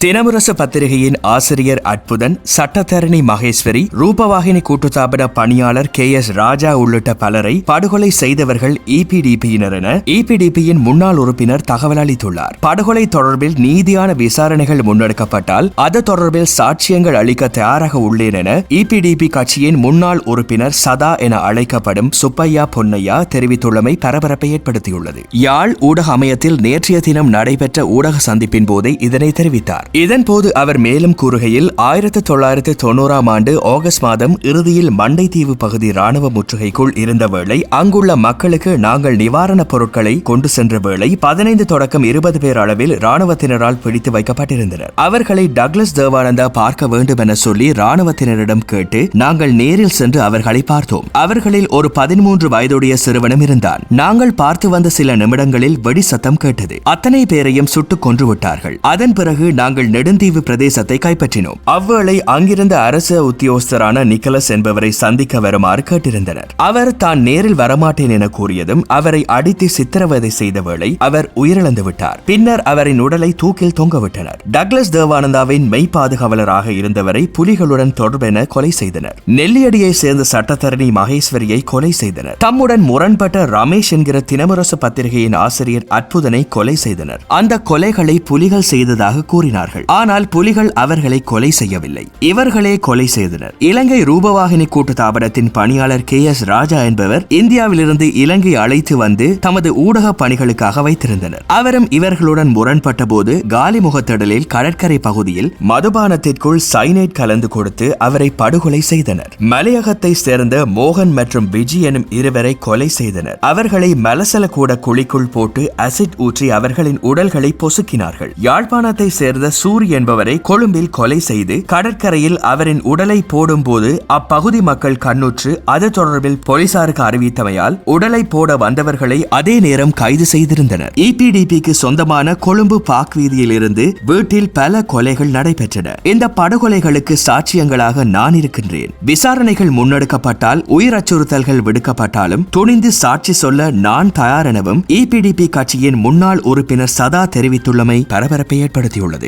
தினமுரசு பத்திரிகையின் ஆசிரியர் அற்புதன் சட்டத்தரணி மகேஸ்வரி ரூபவாகினி கூட்டுத்தாபன பணியாளர் கே எஸ் ராஜா உள்ளிட்ட பலரை படுகொலை செய்தவர்கள் இபிடிபியினர் என இபிடிபியின் முன்னாள் உறுப்பினர் தகவல் அளித்துள்ளார். படுகொலை தொடர்பில் நீதியான விசாரணைகள் முன்னெடுக்கப்பட்டால் அது தொடர்பில் சாட்சியங்கள் அளிக்க தயாராக உள்ளேன் என இபிடிபி கட்சியின் முன்னாள் உறுப்பினர் சதா என அழைக்கப்படும் சுப்பையா பொன்னையா தெரிவித்துள்ளமை பரபரப்பை ஏற்படுத்தியுள்ளது. யாழ் ஊடக அமையத்தில் நேற்றைய தினம் நடைபெற்ற ஊடக சந்திப்பின் போதே இதனை தெரிவித்தார். இதன்போது அவர் மேலும் கூறுகையில் ஆயிரத்தி தொள்ளாயிரத்தி தொண்ணூறாம் ஆண்டு ஆகஸ்ட் மாதம் இறுதியில் மண்டைத்தீவு பகுதி ராணுவ முற்றுகைக்குள் இருந்த வேளை அங்குள்ள மக்களுக்கு நாங்கள் நிவாரணப் பொருட்களை கொண்டு சென்ற வேளை பதினைந்து தொடக்கம் இருபது பேர் அளவில் ராணுவத்தினரால் பிடித்து வைக்கப்பட்டிருந்தனர். அவர்களை டக்ளஸ் தேவானந்தா பார்க்க வேண்டும் என சொல்லி ராணுவத்தினரிடம் கேட்டு நாங்கள் நேரில் சென்று அவர்களை பார்த்தோம். அவர்களில் ஒரு பதிமூன்று வயதுடைய சிறுவனும் இருந்தான். நாங்கள் பார்த்து வந்த சில நிமிடங்களில் வெடி சத்தம் கேட்டது. அத்தனை பேரையும் சுட்டுக் கொன்று விட்டார்கள். அதன் பிறகு நாங்கள் நெடுந்தீவு பிரதேசத்தை கைப்பற்றினோம். அவ்வேளை அங்கிருந்த அரசு உத்தியோகஸ்தரான நிக்கலஸ் என்பவரை சந்திக்க வருமாறு கேட்டிருந்தனர். அவர் தான் நேரில் வரமாட்டேன் என கூறியதும் அவரை அடித்து சித்திரவதை செய்த வேளை அவர் உயிரிழந்து விட்டார். பின்னர் அவரின் உடலை தூக்கில் தொங்கவிட்டனர் டக்ளஸ் தேவானந்தாவின் மெய் பாதுகாவலராக இருந்தவரை புலிகளுடன் தொடர்பென கொலை செய்தனர். நெல்லியடியை சேர்ந்த சட்டத்தரணி மகேஸ்வரியை கொலை செய்தனர். தம்முடன் முரண்பட்ட ரமேஷ் என்கிற தினமரசு பத்திரிகையின் ஆசிரியர் அற்புதனை கொலை செய்தனர். அந்த கொலைகளை புலிகள் செய்ததாக கூறினார்கள் ஆனால் புலிகள் அவர்களை கொலை செய்யவில்லை. இவர்களே கொலை செய்தனர். இலங்கை ரூபவாகினி கூட்டு தாபனத்தின் பணியாளர் கே எஸ் ராஜா என்பவர் இந்தியாவிலிருந்து இலங்கை அழைத்து வந்து தமது ஊடக பணிகளுக்காக வைத்திருந்தனர். அவரும் இவர்களுடன் முரண்பட்ட போது காலிமுகத்திடலில் கடற்கரை பகுதியில் மதுபானத்திற்குள் சைனைட் கலந்து கொடுத்து அவரை படுகொலை செய்தனர். மலையகத்தை சேர்ந்த மோகன் மற்றும் விஜி எனும் இருவரை கொலை செய்தனர். அவர்களை மலசல கூட குழிக்குள் போட்டு அசிட் ஊற்றி அவர்களின் உடல்களை பொசுக்கினார்கள். யாழ்ப்பாணத்தை சேர்ந்த சூரி என்பவரை கொழும்பில் கொலை செய்து கடற்கரையில் அவரின் உடலை போடும்போது அப்பகுதி மக்கள் கண்ணுற்று அது தொடர்பில் போலீசாருக்கு அறிவித்தமையால் உடலை போட வந்தவர்களை அதே நேரம் கைது செய்திருந்தனர். இபிடிபிக்கு சொந்தமான கொழும்பு பாக் வீதியில் இருந்து வீட்டில் பல கொலைகள் நடைபெற்றன. இந்த படுகொலைகளுக்கு சாட்சியங்களாக நான் இருக்கின்றேன். விசாரணைகள் முன்னெடுக்கப்பட்டால் உயிர் அச்சுறுத்தல்கள் விடுக்கப்பட்டாலும் துணிந்து சாட்சி சொல்ல நான் தயார் எனவும் இபிடிபி கட்சியின் முன்னாள் உறுப்பினர் சதா தெரிவித்துள்ளமை பரபரப்பை ஏற்படுத்தியுள்ளது.